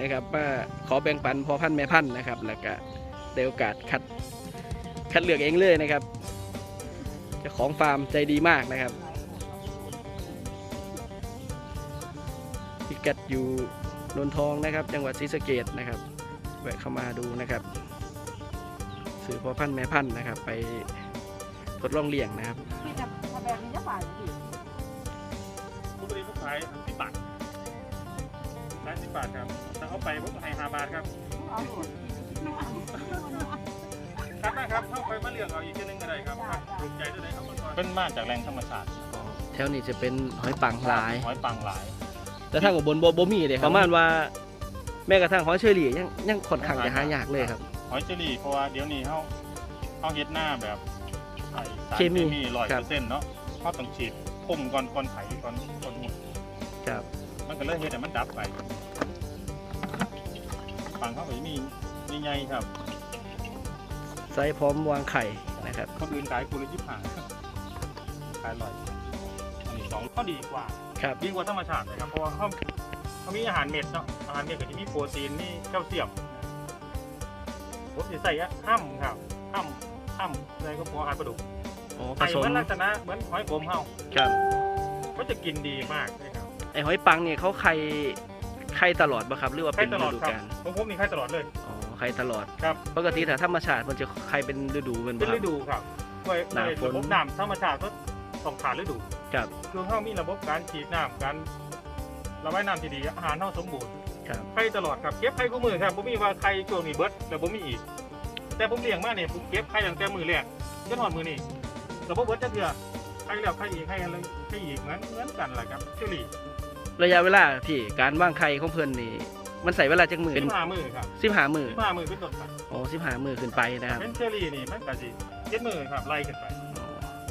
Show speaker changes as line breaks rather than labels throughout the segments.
นะครับมาขอแบ่งปันพอพันธ์แม่พันธ์นะครับ แล้วก็ได้โอกาสคัดคัดเลือกเองเลยนะครับเจ้าของฟาร์มใจดีมากนะครับพิกัดอยู่นนทองนะครับ จังหวัดศรีสะเกดนะครับแวะเข้ามาดูนะครับซื้อพอพันธ์แม่พันธ์นะครับ ไปทดลองเลี้ยงนะครับ
พี่จะทำแบบนี้จะฝ่ายพี่
ปกติผมขายทขายสิ บบาทครับแต่เอาไปผมให้ห้าบาทครับ
เอาหมด
ครับนะครับเข้าไปมาเลือกเอาอีกทีนึงก็ได้ครับถูกใจด้วยเลยเอามาก่อนเป็นมาจากแรงธรรมชาติ
แถวนี้จะเป็นหอยปังหลาย
หอยปังหลาย
แต่ทางอุบลบ่บ่มีเลยครับประมาณว่า แม้กระทั่งหอยเชอรี่ยังยังค่อนข้างจะหายากเลยครับ
หอยเจลี่เพราะว่าเดี๋ยวนี้เขาเขาเฮ็ดหน้าแบบใส่สาร
เคมี
ร้อย
ครั
เปอบร์เซ็นต์เนาะเขาต้องฉีดพ่มก่อนก่อนไข่ก่อนก่อนหุ่น
ครับ
มันก็เลยเฮ็ดให้มันดับไป ปังเขาก็จะมีใหญ่ๆครับ
ไซส์พร้อมวางไข่นะครับ
คนอื่นขายคูละยี่สิบห้าขายร้อยอันนี้สองก็ดีกว่า
ครับ
ดีกว่าธรรมชาติเลยครับเพราะว่าเขาเขามีอาหารเม็ดเนาะอาหารเม็ดก็จะมีโปรตีนมีแคลเซียมผมจะใส่อะห้ำครับห้ำห้ำอะไรก็พออาหารปลาดุก
อ๋อผ
ไข่
ส
เห
ม
มือนลักษณะเหมือนหอยขมเฮา
ครับ
ก็จะกินดีมากเลยครับ
ไอหอยปังเนี่ยเขาไข่ ไข่ตลอดป่ะครับหรือว่า
ไข่
เป็น
ต
ฤ
ลอด
ดู
ครับ
กาล
ของผมนี่ไข่ตลอดเลย
อ๋อไข่ตลอด
ครับ
ปกติถ้าธรรมชาติมันจะไข่เป็นฤดูเป็น
เป็น
บ่ค
ฤ
รับ
ดูครับด้วย
หน้า
ด้วย
ฝน
ระบบน้ำธรรมชาติก็ต้องขาดฤดู
ครับ
คือเขามีระบบการฉีดน้ำการระบายน้ำที่ดี อาหารเท่าสมบูรณ์
ครับ
ไข่ตลอดครับเก็บไข่คู่มือครับผมมีว่าไข่ช่วงนี้เบิดแต่ผมมีอีก แต่ผมเลี้ยงมาเนี่ยผมเก็บไข่ตั้งแต่มือแรกจนหอดมือนี่แต่ผมเบิดจะเถื่อไข่แล้วไข่อีกไข่อะไรไข่อีกเหมือนเหมือนกันแหละครับเชอรี่
ระยะเวลาพี่การว่างไข่ของเพิ่นนี่มันใส่เวลาจักมือ
สิบห้ามือครับ
สิบห้ามือ
สิบห้ามือเป็นต้นไป
อ๋อสิบห้ามือขึ้นไปนะครับ
เป็นเชอรี่นี่มันก็สิเจ็ดมือครับไล่ขึ้นไป
อ๋อ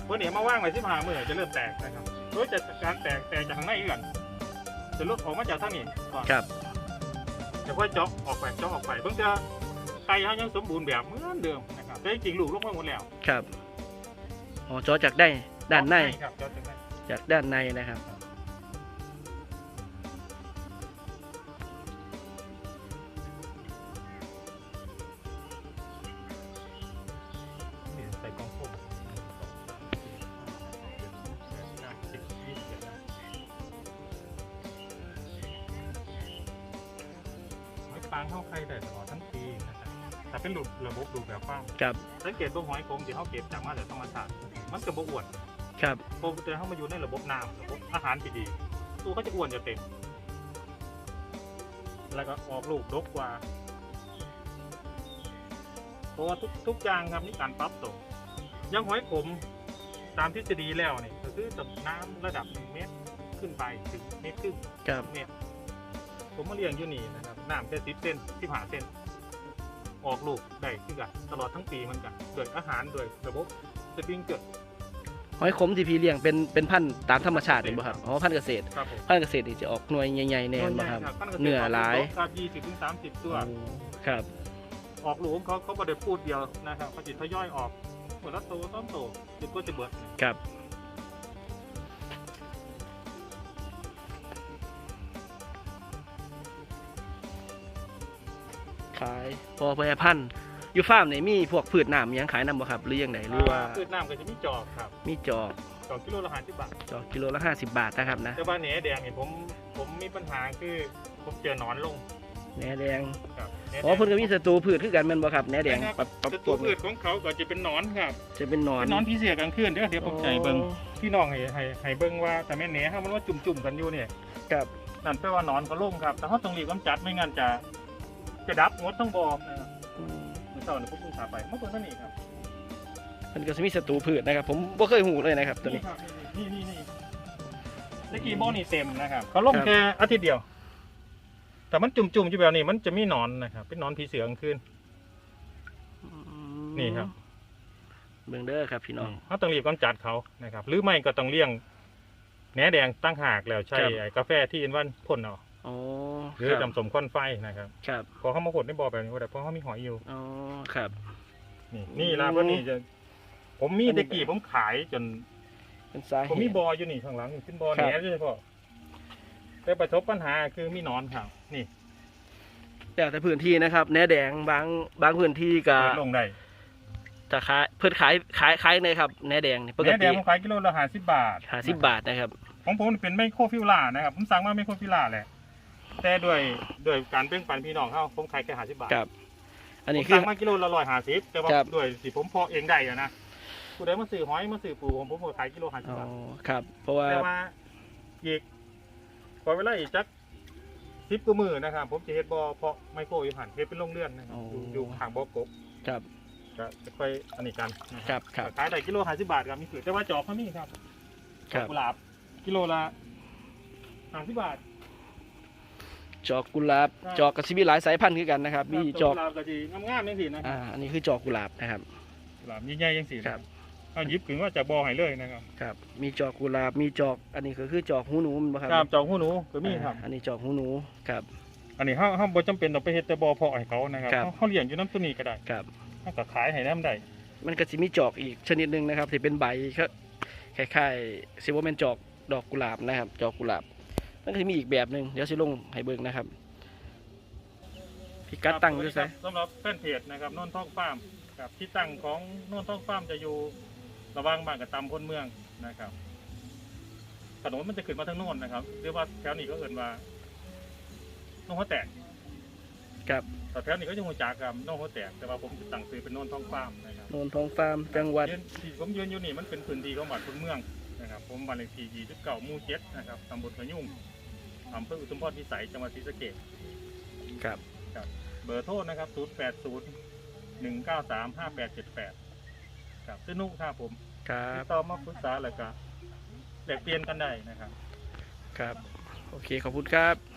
วันนี้มาว่างไว้สิบห้ามือจะเริ่มแตกนะครับโดยจะการแตกแตกจากข้างในเอื่อนจะลดออกมาจากทางนี้ก่อน
ครับ
จะค่อยเจาะออกไปเจาะออกไปเพิ่งจะไข่เขายังสมบูรณ์แบบเหมือนเดิมนะครับแต่จริงๆลูกลงมาหมดแล้ว
ครับอ๋อจอจากได้ด้านใน
ครับเจาะจากใน
จากด้านในนะครับ
ปางเข้าไข่ได้ตลอดทั้งปีนะครับแต่เป็นรูประบบดูแบบฟ้าร์ม
ครับ
สังเกตว่าหอยโขมที่เขาเก็บจากมาจากธรรมชาติมันจะบ่อ้วน
ครับ
พอแต่เขามาอยู่ในระบบน้ำระบบอาหารที่ดีตัวเขาจะอ้วนจะเต็ม แล้วก็ออกลูกดกกว่า เพราะว่าทุกทุกอย่างครับนี่การปรับตัวอยังหอยขมตามทฤษฎีแล้วเนี่ยก็คือจะน้ำระดับหนึ่งเมตรขึ้นไปถึงเมตรครึ่ง
ครับ
เมตร ผมมาเลี้ยงอยู่นี่นะครับน้ำแค่สิบเซนสิบห้าเซนออกลูกได้คือกันตลอดทั้งปีเหมันกันโดยอาหารโดยระบบสปริงเกิด
หอยขมที่พี่เลี้ยงเป็นเป็นพันธุ์ตามธรรมชาติเป็นบ่ครับอ๋อพันธุ์เกษตร
ครับผม
พันธุ์เกษตรนี่จะออกหน่วยใหญ่ๆแน่นบ่ครับเนื้อหลาย
ครับยี่สิบถึงสามสิบตัว
โอ้ครับ
ออกลูกเขาเขาไม่ได้พูดเดียวนะครับเขาจิตทยอยออกหมดละโตต้นโตจิตก็จะเบิด
ครับ ขายพอพยาพันธุ์อยู่ฟาร์มนี่มีพวกพืชน้ำอิหยังขายนำบ่ครับหรือยังไงหรือว่า
พืชน้ำก็จะมีจอกครับ
มีจอก
จอกกิโลละห้าสิบบาท
จอกกิโลละ50 บาทนะครับนะ
แต่ว่าเหนือแดงเนี่ยผมผมมีปัญหาคือผมเจอหนอนลง
แหนแดง
ครับแหนแดง
อ๋อเพิ่นก็มีศัตรูพืชคือกันแม่นบ่ครับแหนแดง
ครับ
ปรับปรับ
แต่
ตั
ตัววพืชของเขาก็จะเป็นหนอนครับ
จะเป็นหนอน
เป็นหนอนพิเศษกลางคืนเดี๋ยวเดี๋ยวผมใจเบิ่ง
อ๋อ
พี่น้องให้ให้ให้เบิ่งว่าแต่แม่เหนือเขามันว่าจุ่มๆกันอยู่เนี่ย
ครับ
นั่นแปลว่าหนอนเขาลงครับแต่เขาต้องรีบกำจัดไม่งั้นจะ จะดับงดต้องบอกนะครับ
อืม
เมื่อเช้าเนี่ยผมเพิ่งพาไปเมื่อคืนนั่นนี่ครับ
มันก็จะมีศัตรูพืชนะครับ ผมบ่เคยหูเลยนะครับ ตัวนี้
นี่ครับนี่นี่นี่ตะกี้โบนี่เต็มนะครับเขาลง
ครับ
แค่อาทิตย์เดียว แต่มันจุ่มๆอยู่แบบนี้มันจะมีหนอนนะครับ เป็นหนอนผีเสือกลางคืนนี่ครับ
เบิ่งเด้อครับพี่น้อง
เขาต้องรีบกำจัดเขานะครับ หรือไม่ก็ต้องเลี้ยงแหนแดงตั้งหากแล้วใช้
ครับ
ไอ้กาแฟที่อินวันพ่นเอา
อ๋อ
หรือ
ครับ
จำสมควันไฟนะครับ
ครับ
พอเขามาขดในบ่อแบบนี้ก็ได้เพราะเขามีหอยอยู่
อ๋อครับ
นี่นี่ละเพราะนี่จะ ผมมี
อันนี้
ตะกี้ผมขายจน
เป็นสาเห
ผมมี
ตุ
บออยู่นี่ข้างหลังนี่เป็นบอ
ครั
แห
บ
นด้วยเฉพาะแต่ประสบปัญหาคือมีหนอนครับนี่
แต่แต่พื้นที่นะครับแหนแดงบางบางพื้นที่ก็
เปิดลงได้
จะขายเพิ่นขายขายขายในครับแหนแดงนี่ปก
แหนแด
ติ
งผมขายกิโลละห้าสิบบาท
ห้าสิบบาทนะครับ
ของผมเป็นไมโครฟิลล่านะครับ ผมสั่งมาไมโครฟิลล่าแหละ แต่ด้วยด้วยการเบ่งปันพี่น้องเขาผมขายแค่ห้าสิบบาท
ครับ อัน
ผ
นี้
ม
คือ
สั่งมากิโลละร้อยห้าสิบแต่ว่า
ครับ
ด้วยสิผมเพาะเองได้อะนะผู้ใดมาซื้อหอยมาซื้อปูผมผมก็ขายกิโลห้าสิบ
อ๋อบา
ท
ครับ เพราะว่า
แต่ว่าอีกพอเวลาอีกจักสิบกว่ามือนะครับ ผมจะเฮ็ดบ่อเพาะไมโครอยู่หันเฮ็ดเป็นโรงเรือนนะครับอยู่อยู่ห่างบ่อกบ
ครับ
ก็จะค่อยอันนี้กันนะ
ครับครับ
ขายได้กิโลห้าสิบบาทครับมีคือแต่ว่าจอกเขามีครับ
ครับ
กุหลาบกิโลละห้าสิบบาท
จอกกุหลาบ
ครับ
จอกกับซิมีหลายสายพันธุ์คือกันนะครับ มีจอก
กุหลาบก็ดีงามๆจังซี่นะ
อ่าอันนี้คือจอกกุหลาบนะครับ
กุหลาบใหญ่ๆจังซี่นะครับเอาหยิบถึงว่าจะบ่อให้เลยนะครับ
ครับ มีจอกกุหลาบมีจอก อันนี้ก็คือจอกหูหนูมั้งครับ
ครับจอกหูหนูก็มีครับ
อ่าอันนี้จอกหูหนูครับ
อันนี้เฮาเฮาบ่จำเป็นต้องไปเฮ็ดแต่บ่อเพาะให้เขานะครับ
ครับ
เฮาเฮาเลี้ยงอยู่น้ำตัวนี้ก็ได้
ครับ
เฮาก็ขายให้น้ำได้
มันก็จะมีจอกอีกชนิดหนึ่งนะครับที่เป็นใบก็คล้ายๆซิว่าเป็นจอกดอกกุหลาบนะครับ จอกกุหลาบ มันก็จะมีอีกแบบหนึ่งเดี๋ยวสิลงให้เบิ่งนะครับพิกัดตั้งด้วย
ครั
ใช่
บสำหรับแฟนเพจนะครับโนนท้องฟาร์มครับที่ตั้งของโนนท้องฟาร์มจะอยู่ระหว่างบ้านกับตำพ้นเมืองนะครับถนนมันจะขึ้นมาทางโน้นนะครับเรียกว่าแถวนี้ก็เอิ่นว่าโนนหัวแตก
ครับ
แต่แถวนี้ก็ยังหัวจากกับโนนหัวแตกแต่ว่าผมจะตั้งซื้อเป็นโนนท้องฟาร์มนะครับ
โนนทองฟาร์มจังหวัด
ยืนที่ผมยืนอยู่นี่มันเป็นพื้นที่ของบ้านพ้นเมืองนะครับ ผมบ้านเลขที่29หมู่7นะครับตำบลขยุ่ง อำเภออุทุมพรพิสัยจังหวัดศรีสะเกษ
ครับ
เบอร์โทรนะครับ 0 8 0 1 9 3 5 8 7 8 ครับสนุกครับผม
ครั
ติ
บ
ดต่อมาปรึกษาแล้วก็แลกเปลี่ยนกันได้นะครับ
ครับ โอเค ขอบคุณครับ